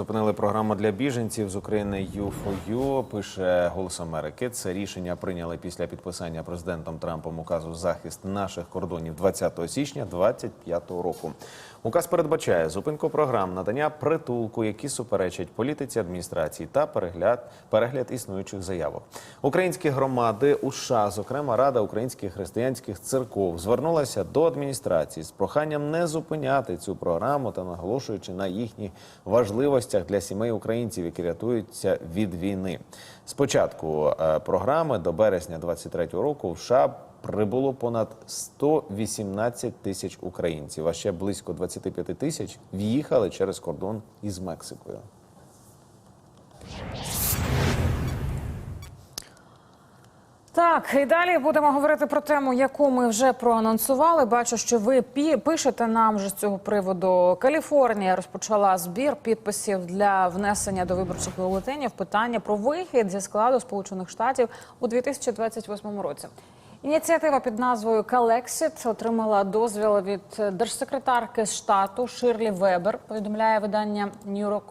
призупинили програму для біженців з України U4U, пише Голос Америки. Це рішення прийняли після підписання президентом Трампом указу захист наших кордонів 20 січня 2025 року. Указ передбачає зупинку програм надання притулку, які суперечать політиці адміністрації та перегляд перегляд існуючих заявок. Українські громади у США, зокрема Рада українських християнських церков, звернулася до адміністрації з проханням не зупиняти цю програму та наголошуючи на їхніх важливостях для сімей українців, які рятуються від війни. З початку е, програми до березня 2023 року в США прибуло понад 118 тисяч українців, а ще близько 25 тисяч в'їхали через кордон із Мексикою. Так, і далі будемо говорити про тему, яку ми вже проанонсували. Бачу, що ви пишете нам вже з цього приводу. Каліфорнія розпочала збір підписів для внесення до виборчих бюлетенів питання про вихід зі складу Сполучених Штатів у 2028 році. Ініціатива під назвою Калексіт отримала дозвіл від держсекретарки штату Ширлі Вебер. Повідомляє видання Нью-Йорк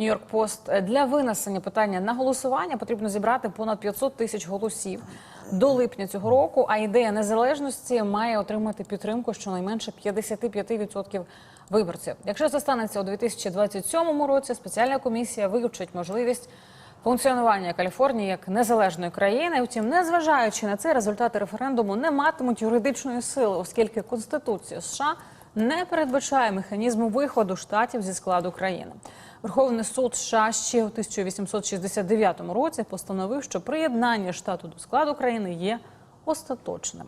Нью-Йорк Пост для винесення питання на голосування потрібно зібрати понад 500 тисяч голосів до липня цього року. А ідея незалежності має отримати підтримку щонайменше 55% виборців. Якщо це станеться у 2027 році, спеціальна комісія вивчить можливість. Функціонування Каліфорнії як незалежної країни, втім, незважаючи на це, результати референдуму не матимуть юридичної сили, оскільки Конституція США не передбачає механізму виходу штатів зі складу країни. Верховний суд США ще у 1869 році постановив, що приєднання штату до складу країни є остаточним.